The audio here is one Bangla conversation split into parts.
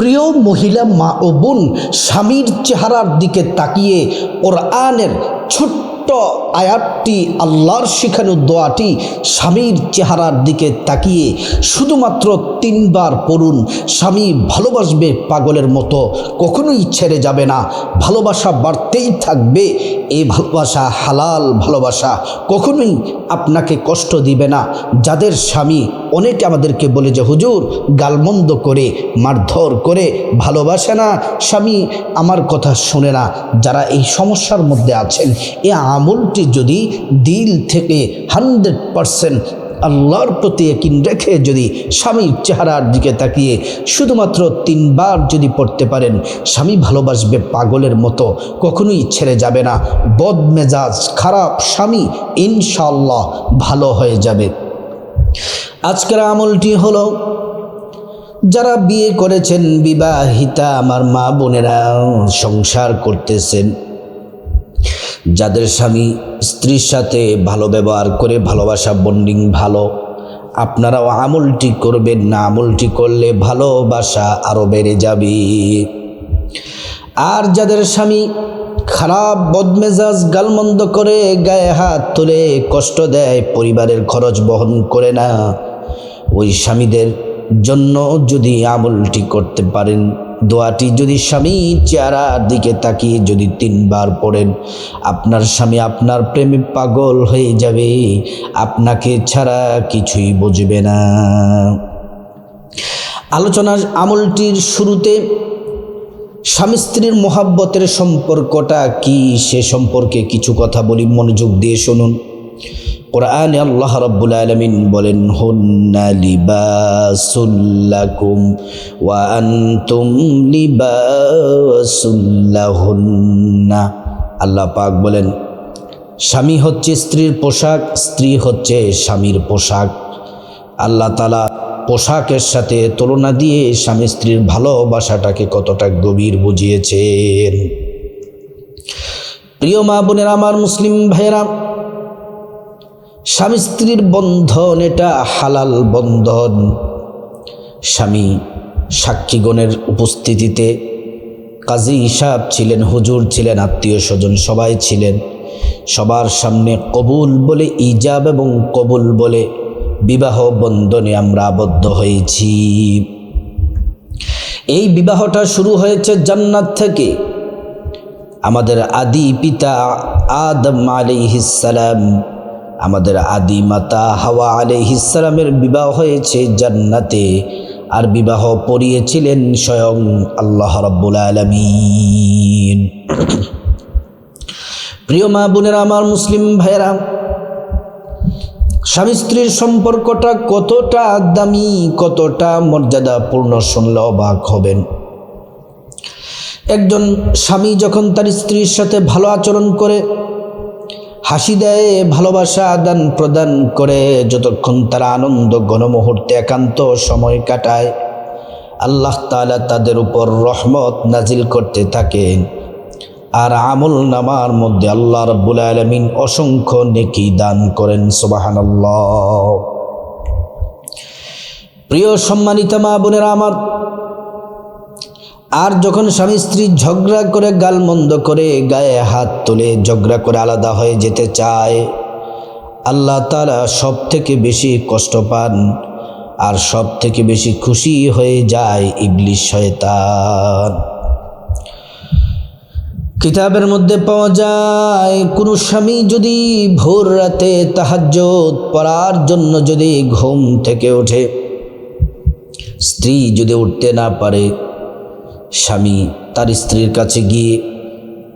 প্রিয় মহিলা মা ও বোন, স্বামীর চেহারার দিকে তাকিয়ে কোরআনের ছোট্ট আয়াতটি, আল্লাহর শেখানো দোয়াটি স্বামীর চেহারার দিকে তাকিয়ে শুধুমাত্র তিনবার পড়ুন, স্বামী ভালোবাসবে পাগলের মতো, কখনোই ছেড়ে যাবে না, ভালোবাসা বাড়তেই থাকবে এই ভালোবাসা হালাল ভালোবাসা, কখনোই আপনাকে কষ্ট দিবে না, যাদের স্বামী অনেকে আমাদেরকে বলে যে, হুজুর, গালমন্দ করে, মারধর করে ভালোবাসে না। স্বামী, আমার কথা শুনে না। যারা এই সমস্যার মধ্যে আছেন, এ আমলটি যদি দিল থেকে হান্ড্রেড পারসেন্ট আল্লাহর প্রতি একিন রেখে যদি স্বামীর চেহারার দিকে তাকিয়ে শুধুমাত্র তিনবার যদি পড়তে পারেন, স্বামী ভালোবাসবে পাগলের মতো, কখনোই ছেড়ে যাবে না। বদমেজাজ খারাপ স্বামী ইনশাল্লাহ ভালো হয়ে যাবে। আজকের আমলটি হলো, যারা বিয়ে করেছেন, বিবাহিতা, আমার মা বোনেরা সংসার করতেছেন, যাদের স্বামী স্ত্রীর সাথে ভালো ব্যবহার করে, ভালোবাসা বন্ডিং ভালো, আপনারাও আমলটি করবেন না, আমলটি করলে ভালোবাসা আরও বেড়ে যাবে। আর যাদের স্বামী খারাপ বদমেজাজ গালমন্দ করে গায়ে হাত তুলে কষ্ট দেয় পরিবারের খরচ বহন করে না। ওই স্বামীদের জন্য যদি আমলটি করতে পারেন, দোয়াটি যদি স্বামী চেহারার দিকে তাকিয়ে যদি তিনবার পড়েন, আপনার স্বামী আপনার প্রেমে পাগল হয়ে যাবে, আপনাকে ছাড়া কিছুই বুঝবে না। আলোচনার আমলটির শুরুতে স্বামী স্ত্রীর মোহাব্বতের সম্পর্কটা কি? সে সম্পর্কে কিছু কথা বলি, মনোযোগ দিয়ে শুনুন। কোরআনে আল্লাহ রাব্বুল আলামিন বলেন, হুন্না লিবাসুল্লাকুম ওয়া আনতুম লিবাসুল্লাহুন্না আল্লাহ পাক বলেন, স্বামী হচ্ছে স্ত্রীর পোশাক, স্ত্রী হচ্ছে স্বামীর পোশাক। আল্লাহ তালা পোশাকের সাথে তুলনা দিয়ে স্বামী স্ত্রীর ভালোবাসাটাকে কতটা গভীর বুঝিয়েছেন। প্রিয় মা বোনের, আমার মুসলিম ভাইয়েরা, স্বামী স্ত্রীর বন্ধন এটা হালাল বন্ধন। স্বামী সাক্ষীগণের উপস্থিতিতে কাজী হিসাব ছিলেন, হুজুর ছিলেন, আত্মীয় স্বজন সবাই ছিলেন। সবার সামনে কবুল বলে, ইজাব এবং কবুল বলে বিবাহ বন্ধনে আমরা আবদ্ধ হয়েছি। এই বিবাহটা শুরু হয়েছে জান্নাত থেকে। আমাদের আদি পিতা আদম আলাইহিসালাম আমাদের আদি মাতা হাওয়া আলাইহিসালামের বিবাহ হয়েছে জান্নাতে। আর বিবাহ পড়িয়েছিলেন স্বয়ং আল্লাহ রাব্বুল আলামিন। প্রিয় মা বোনেরা, আমার মুসলিম ভাইয়েরা স্বামী স্ত্রীর সম্পর্কটা কতটা দামি, কতটা মর্যাদাপূর্ণ শুনলে অবাক হবেন। একজন স্বামী যখন তার স্ত্রীর সাথে ভালো আচরণ করে, হাসি দেয়, ভালোবাসা আদান প্রদান করে, যতক্ষণ তারা আনন্দ গণমুহূর্তে একান্ত সময় কাটায়, আল্লাহ তালা তাদের উপর রহমত নাজিল করতে থাকেন। আর আমল নামার মধ্যে আল্লাহ রব্বুল আলমিন অসংখ্য নেকি দান করেন সোবাহান প্রিয় সম্মানিত মা বোনেরা আমার, আর যখন স্বামী স্ত্রী ঝগড়া করে, গালমন্দ করে, গায়ে হাত তুলে ঝগড়া করে আলাদা হয়ে যেতে চায়, আল্লাহ তারা সব থেকে বেশি কষ্ট পান আর সব থেকে বেশি খুশি হয়ে যায় ইবলিশ শয়তান। কিতাবের মধ্যে পাওয়া যায়, কোনো স্বামী যদি ভোর রাতে তাহাজ্জত পড়ার জন্য যদি ঘুম থেকে ওঠে, স্ত্রী যদি উঠতে না পারে, স্বামী তার স্ত্রীর কাছে গিয়ে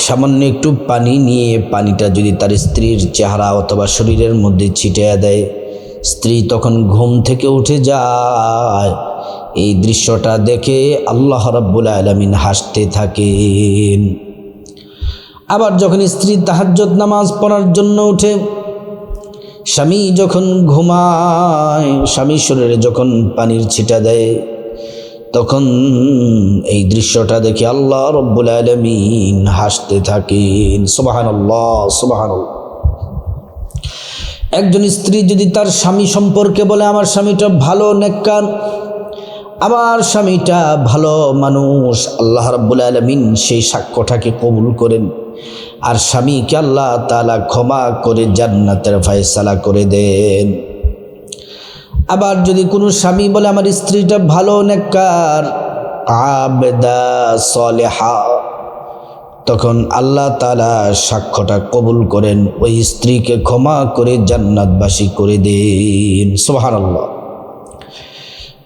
সামান্য একটু পানি নিয়ে পানিটা যদি তার স্ত্রীর চেহারা অথবা শরীরের মধ্যে ছিটিয়ে দেয়, স্ত্রী তখন ঘুম থেকে উঠে যায়। এই দৃশ্যটা দেখে আল্লাহ রাব্বুল আলমিন হাসতে থাকেন। আবার যখন স্ত্রী তাহাজ্জত নামাজ পড়ার জন্য উঠে, স্বামী যখন ঘুমায়, স্বামী শরীরে যখন পানির ছিটা দেয়, তখন এই দৃশ্যটা দেখে আল্লাহ রব্বুল আলমিন হাসতে থাকেন। সুবাহান আল্লাহ সুবাহান একজন স্ত্রী যদি তার স্বামী সম্পর্কে বলে, আমার স্বামীটা ভালো নেককার, আমার স্বামীটা ভালো মানুষ, আল্লাহ রাব্বুল আলমিন সেই সাক্ষ্যটাকে কবুল করেন। আর স্বামীকে আল্লাহ তালা ক্ষমা করে জান্নাতের ফয়সালা করে দেন। আবার যদি কোনো স্বামী বলে, আমার স্ত্রীটা ভালো নেককার, আবেদা সলেহা, তখন আল্লাহ তালা সাক্ষ্যটা কবুল করেন, ওই স্ত্রীকে ক্ষমা করে জান্নাতবাসী করে দেন। সোহান আল্লাহ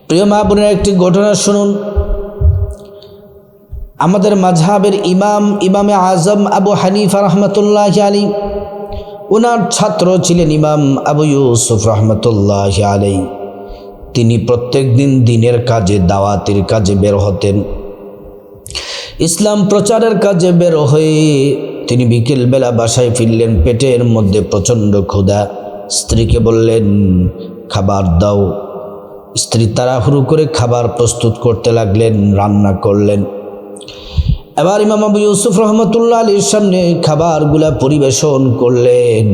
প্রিয় মা বোনের, একটি ঘটনা শুনুন। আমাদের মাঝহাবের ইমাম, ইমামে আজম আবু হানিফা রহমতুল্লাহ আলী ওনার ছাত্র ছিলেন ইমাম আবু ইউসুফ রহমতুল্লাহ আলী তিনি প্রত্যেক দিন দিনের কাজে, দাওয়াতের কাজে বের হতেন। ইসলাম প্রচারের কাজে বের হয়ে তিনি বিকেলবেলা বাসায় ফিরলেন, পেটের মধ্যে প্রচণ্ড ক্ষুধা। স্ত্রীকে বললেন, খাবার দাও। স্ত্রী তাড়াহুড়ো করে খাবার প্রস্তুত করতে লাগলেন, রান্না করলেন। এবার ইমাম আবু ইউসুফ রহমতুল্লাহ আলীর সামনে খাবারগুলা পরিবেশন করলেন।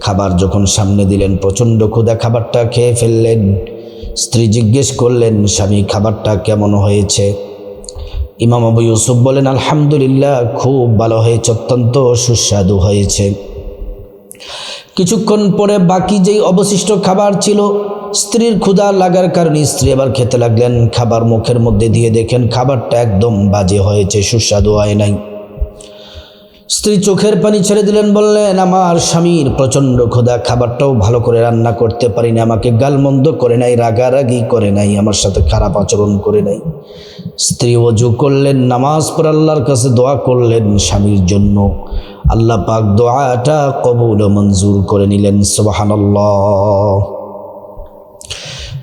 খাবার যখন সামনে দিলেন, প্রচণ্ড ক্ষুধা খাবারটা খেয়ে ফেললেন। স্ত্রী জিজ্ঞেস করলেন, স্বামী, খাবারটা কেমন হয়েছে? ইমাম আবু ইউসুফ বলেন, আলহামদুলিল্লাহ, খুব ভালো হয়েছে, অত্যন্ত সুস্বাদু হয়েছে। কিছুক্ষণ পরে বাকি যেই অবশিষ্ট খাবার ছিল স্ত্রীর ক্ষুধা লাগার কারণে স্ত্রী আবার খেতে লাগলেন। খাবার মুখের মধ্যে দিয়ে দেখেন খাবারটা একদম বাজে হয়েছে, সুস্বাদু হয় নাই। স্ত্রী চোখের পানি ছেড়ে দিলেন, বললেন, আমার স্বামীর প্রচণ্ড ক্ষুধা, খাবারটাও ভালো করে রান্না করতে পারি পারিনি, আমাকে গালমন্দ করে নাই, রাগারাগি করে নাই, আমার সাথে খারাপ আচরণ করে নাই। স্ত্রী অজু করলেন, নামাজ পর আল্লাহর কাছে দোয়া করলেন স্বামীর জন্য। আল্লাহ পাক দোয়াটা কবুল মঞ্জুর করে নিলেন, সুবহানাল্লাহ।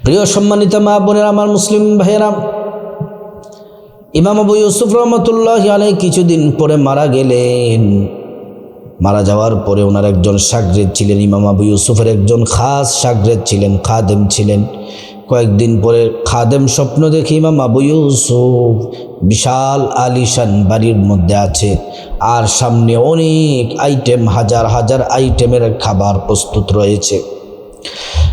প্রিয় সম্মানিত মা বোনের, আমার মুসলিম ভাইয়েরা, ইমাম আবু ইউসুফ রহমতুল্লাহ আলাই কিছুদিন পরে মারা গেলেন। মারা যাওয়ার পরে ওনার একজন সাগরেদ ছিলেন, ইমাম আবু ইউসুফের একজন খাস সাগরেদ ছিলেন, খাদেম ছিলেন। কয়েকদিন পরে খাদেম স্বপ্ন দেখে ইমাম আবু ইউসুফ বিশাল আলিশান বাড়ির মধ্যে আছে। আর সামনে অনেক আইটেম হাজার হাজার আইটেমের খাবার প্রস্তুত রয়েছে।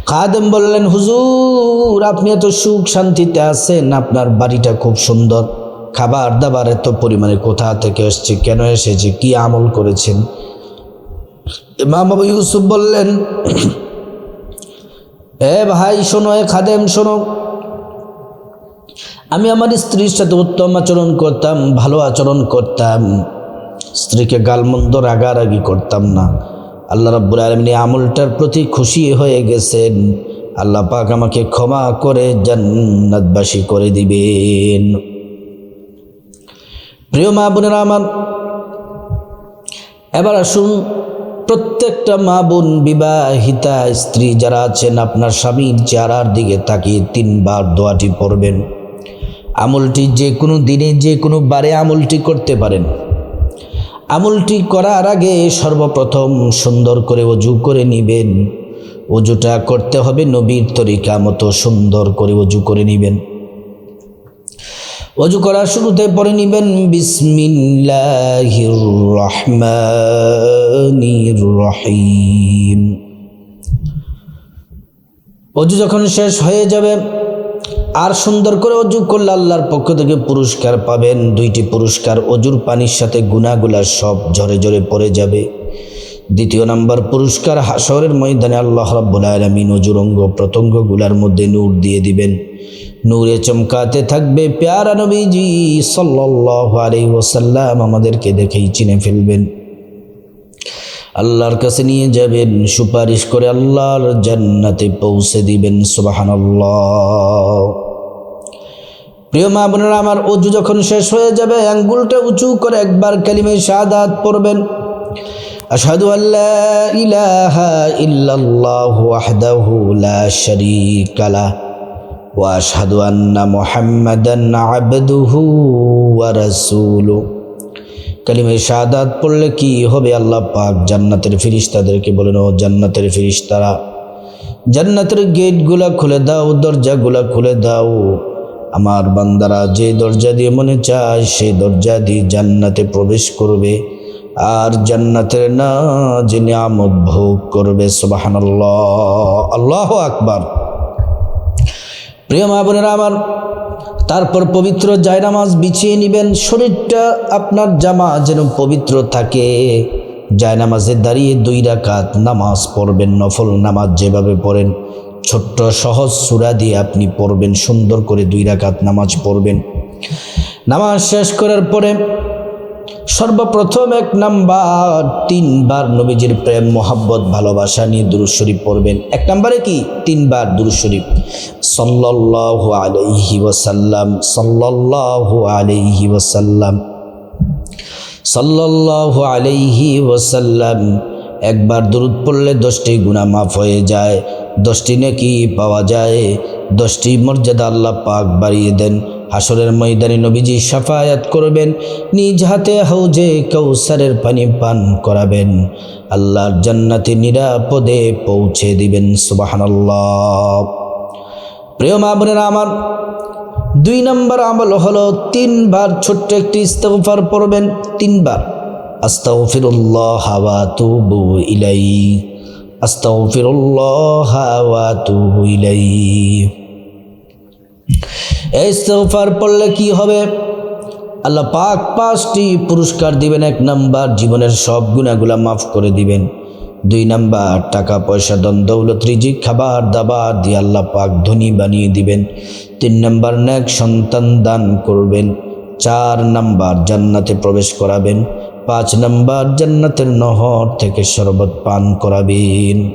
খাদেম বললেন, হুজুর, আপনি এত সুখ শান্তিতে আছেন, আপনার বাড়িটা খুব সুন্দর। খাবার দাবার এত পরিমাণে কোথা থেকে এসছে, কেন এসেছে, কি আমল করেছেন? ইমাম আবু ইউসুফ বললেন, এ ভাই, শোনো, এ খাদেম, শোনো। আমি আমার স্ত্রীর সাথে উত্তম আচরণ করতাম, ভালো আচরণ করতাম। স্ত্রীকে গালমন্দ, রাগারাগি করতাম না। আল্লাহ রাব্বুল আলমিন আমলটার প্রতি খুশি হয়ে গেছেন। আল্লাহ পাক আমাকে ক্ষমা করে জান্নাতবাসী করে দিবেন। প্রিয় মা বোনেরা আমার, এবার আসুন প্রত্যেকটা মা বোন বিবাহিতা স্ত্রী যারা আছেন, আপনার স্বামীর চেহারার দিকে তাকিয়ে তিনবার দোয়াটি পড়বেন। আমলটি যে কোনো দিনে, যে কোনো বারে আমলটি করতে পারেন। আমলটি করার আগে সর্বপ্রথম সুন্দর করে অজু করে নিবেন। অজুটা করতে হবে নবীর তরিকা মতো সুন্দর করে অজু করে নিবেন। অজু করার শুরুতে পরে নিবেন, বিসমিল্লাহির রহমানির রহিম। অজু যখন শেষ হয়ে যাবে আর সুন্দর করে অজু করলে আল্লাহর পক্ষ থেকে পুরস্কার পাবেন। দুইটি পুরস্কার, অজুর পানির সাথে গুনাগুলা সব ঝরে ঝরে পড়ে যাবে। দ্বিতীয় নাম্বার পুরস্কার হাসরের ময়দানে আল্লাহ রাব্বুল আলামিন অজুর অঙ্গ প্রত্যঙ্গগুলার মধ্যে নূর দিয়ে দিবেন। নূরে চমকাতে থাকবে পেয়ারা নবীজি সাল্লাল্লাহু আলাইহি ওয়াসাল্লাম, আমাদেরকে দেখেই চিনে ফেলবেন। আল্লাহর কাছে নিয়ে যাবেন, সুপারিশ করে আল্লাহর জান্নাতে পৌঁছে দিবেন, সুবহানাল্লাহ। প্রিয় মা বোনেরা, আমার অজু যখন শেষ হয়ে যাবে, আঙ্গুলটা উঁচু করে একবার কালিমে শাহাদাত পড়বেন। আশহাদু আল্লা ইলাহা ইল্লাল্লাহু ওয়াহদাহু লা শারীকা লাহ ওয়া আশহাদু আন্না মুহাম্মাদান আবদুহু ওয়া রাসূলুহু। কালিমে শাহাদাত পড়লে কি হবে? আল্লাহ পাক জান্নাতের ফিরিস্তাদেরকে বলেন, ও জান্নাতের ফিরিস্তারা জান্নাতের গেটগুলা খুলে দাও, দরজাগুলা খুলে দাও। আমার বান্দারা যে দরজা দিয়ে মনে চায় সেই দরজা দিয়ে জান্নাতে প্রবেশ করবে। আর জান্নাতের না যে নিয়ামত ভোগ করবে সুবাহান আল্লাহ আকবার। প্রিয় মা বোনেরা আমার, তারপর পবিত্র জায়নামাজ বিছিয়ে নেবেন। শরীরটা আপনার জামা যেন পবিত্র থাকে। জায়নামাজে দাঁড়িয়ে দুই রাকাত নামাজ পড়বেন, নফল নামাজ যেভাবে পড়েন। ছোট্ট সহজ সুরা দিয়ে আপনি পড়বেন, সুন্দর করে দুই রাকাত নামাজ পড়বেন। নামাজ শেষ করার পরে সর্বপ্রথম এক নাম্বার, তিনবার নবীজির প্রেম, মোহাব্বত, ভালোবাসা নিয়ে দুরুদ শরীফ পড়বেন। এক নাম্বারে কি? তিনবার দুরুদ শরীফ। সাল্লাল্লাহু আলাইহি ওয়াসাল্লাম, সাল্লাল্লাহু আলাইহি ওয়াসাল্লাম, সাল্লাল্লাহু আলাইহি ওয়াসাল্লাম। একবার দূরত পড়লে দশটি গুণা মাফ হয়ে যায়। দশটি নাকি পাওয়া যায়। দশটি মর্যাদা আল্লাহ পাক বাড়িয়ে দেন। হাসরের ময়দানে নবীজি সাফায়াত করবেন। নিজ হাতে হাউজে কৌসারের পানি পান করাবেন। আল্লাহর জান্নাতে নিরাপদে পৌঁছে দিবেন, সুবাহানাল্লাহ। প্রিয় মা বোনেরা আমার, দুই নম্বর আমল হলো তিনবার ছোট্ট একটি ইস্তফার পড়বেন, তিনবার। আস্তাগফিরুল্লাহ ওয়া তুবু ইলাই আস্তাগফিরুল্লাহ ওয়া তুবু ইলাই এই ইস্তফার পড়লে কি হবে? আল্লাহ পাক পাঁচটি পুরস্কার দিবেন, এক নাম্বার জীবনের সব গুণাগুলা মাফ করে দিবেন, দুই নাম্বার টাকা, পয়সা দন দৌলত, রিজিক, খাবার, দাবার দিয়ে আল্লাহ পাক ধনী বানিয়ে দিবেন, তিন নাম্বার নেক সন্তান দান করবেন, চার নাম্বার জান্নাতে প্রবেশ করাবেন পাঁচ নাম্বার জান্নাতের নহর থেকে শরবত পান করাবেন।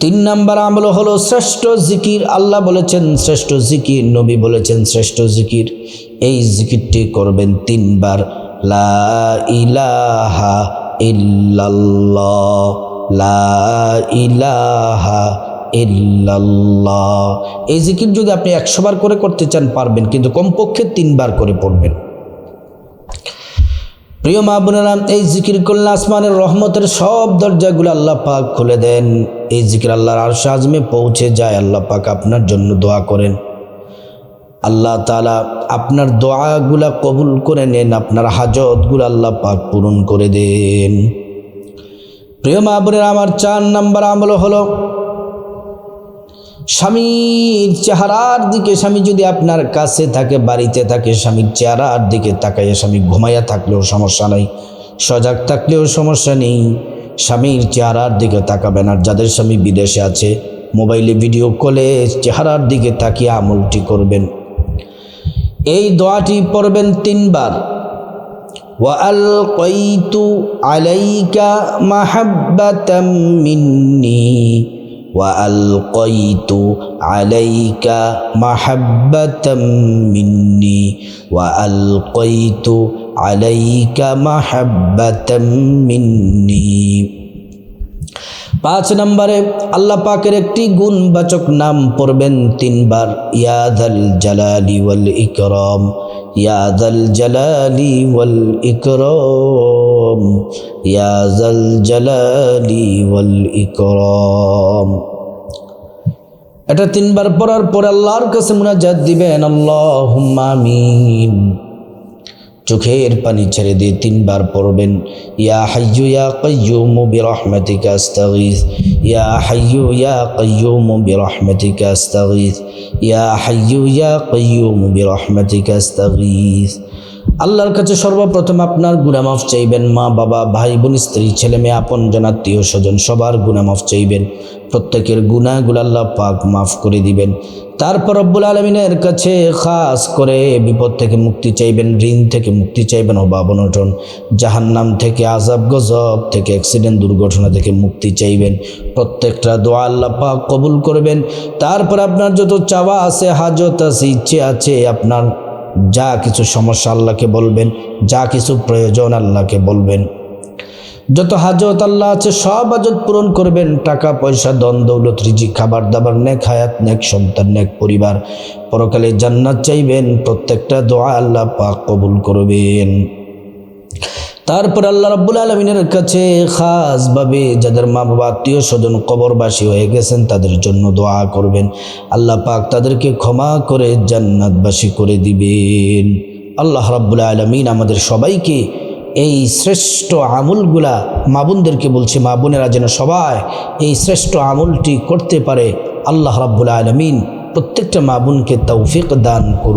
তিন নাম্বার আমল হলো শ্রেষ্ঠ জিকির। আল্লাহ বলেছেন, শ্রেষ্ঠ জিকির, নবী বলেছেন, শ্রেষ্ঠ জিকির। এই জিকিরটি করবেন তিনবার। লা ইলাহা ইল্লাল্লাহ। লা ইলাহা ইল্লাল্লাহ। এই জিকির যদি আপনি একশো বার করে করতে চান, পারবেন। কিন্তু কমপক্ষে তিনবার করে পড়বেন। প্রিয় মা বোনেরা, এই জিকির করলে আসমানের রহমতের সব দরজাগুলো আল্লাহ পাক খুলে দেন। এই জিকির আল্লাহর আরশ আজমে পৌঁছে যায়, আল্লাহ পাক আপনার জন্য দোয়া করেন। আল্লাহ তালা আপনার দোয়াগুলা কবুল করে নেন, আপনার হাজতগুলো আল্লাহ পাক পূরণ করে দেন। প্রিয় মা বোনেরা, আমার চার নাম্বার আমল হলো স্বামীর চেহারার দিকে স্বামী যদি আপনার কাছে থাকে বাড়িতে থাকে স্বামীর চেহারার দিকে তাকাইয়া স্বামী ঘুমাইয়া থাকলেও সমস্যা নাই সজাগ থাকলেও সমস্যা নেই স্বামীর চেহারার দিকে তাকাবেন আর যাদের স্বামী বিদেশে আছে মোবাইলে ভিডিও কলে চেহারার দিকে তাকিয়ে আমলটি করবেন এই দোয়াটি পড়বেন তিনবার وألقيت عليك محبة مني وألقيت عليك محبة مني وألقيت عليك محبة مني পাঁচ নম্বরে আল্লাহ পাকের একটি গুণবাচক নাম পড়বেন তিনবার ইয়াদাল জালালি ওয়াল ইকরম ইয়াদাল জালালি ওল ইকরম। ইয়াদল জালালি ওল ইকরম। এটা তিনবার পড়ার পর আল্লাহর কাছে মুনাজাত দিবেন আল্লাহ আমিন। চোখের পানি ছেড়ে দিয়ে তিনবার পড়বেন ইয়া হাইয়ু ইয়া কাইয়ুম বিরহমাতিকা আস্তাগীথ ইয়া হাইয়ু ইয়া কাইয়ুম বিরহমাতিকা আস্তাগীথ ইয়া হাইয়ু ইয়া কাইয়ুম বিরহমাতিকা আস্তাগীথ আল্লাহর কাছে সর্বপ্রথম আপনার গুনামাফ চাইবেন। মা, বাবা, ভাই, বোন, স্ত্রী, ছেলে মেয়ে, আপন জনাত্মীয় স্বজন, সবার গুনামাফ চাইবেন। প্রত্যেকের গুণাগুলো আল্লাহ পাক মাফ করে দিবেন। তারপর রব্বুল আলমিনের কাছে খাস করে বিপদ থেকে মুক্তি চাইবেন, ঋণ থেকে মুক্তি চাইবেন, অভাব অনটন, জাহান্নাম থেকে আজাব গজব থেকে অ্যাক্সিডেন্ট, দুর্ঘটনা থেকে মুক্তি চাইবেন। প্রত্যেকটা দোয়া আল্লাহ পাক কবুল করবেন। তারপর আপনার যত চাওয়া আছে, হাজত আছে, ইচ্ছে আছে, আপনার যা কিছু সমস্যা আল্লাহকে বলবেন, যা কিছু প্রয়োজন আল্লাহকে বলবেন। যত হাজত আল্লাহ আছে, সব হাজত পূরণ করবেন। টাকা, পয়সা দন দৌলত রিজি খাবার দাবার, নেক হায়াত, নেক সন্তান, নেক পরিবার। পরকালে জান্নাত চাইবেন, প্রত্যেকটা দোয়া আল্লাহ পাক কবুল করবেন। তারপর আল্লাহ রাব্বুল আলমিনের কাছে খাসভাবে যাদের মা বাবা আত্মীয় স্বজন কবরবাসী হয়ে গেছেন, তাদের জন্য দোয়া করবেন। আল্লাহ পাক তাদেরকে ক্ষমা করে জান্নাতবাসী করে দিবেন। আল্লাহ রাব্বুল আলমিন আমাদের সবাইকে এই শ্রেষ্ঠ আমলগুলা মা বোনদেরকে বলছে, মা বোনেরা যেন সবাই এই শ্রেষ্ঠ আমলটি করতে পারে। আল্লাহ রাব্বুল আলমিন প্রত্যেকটা মা বোনকে তৌফিক দান করুন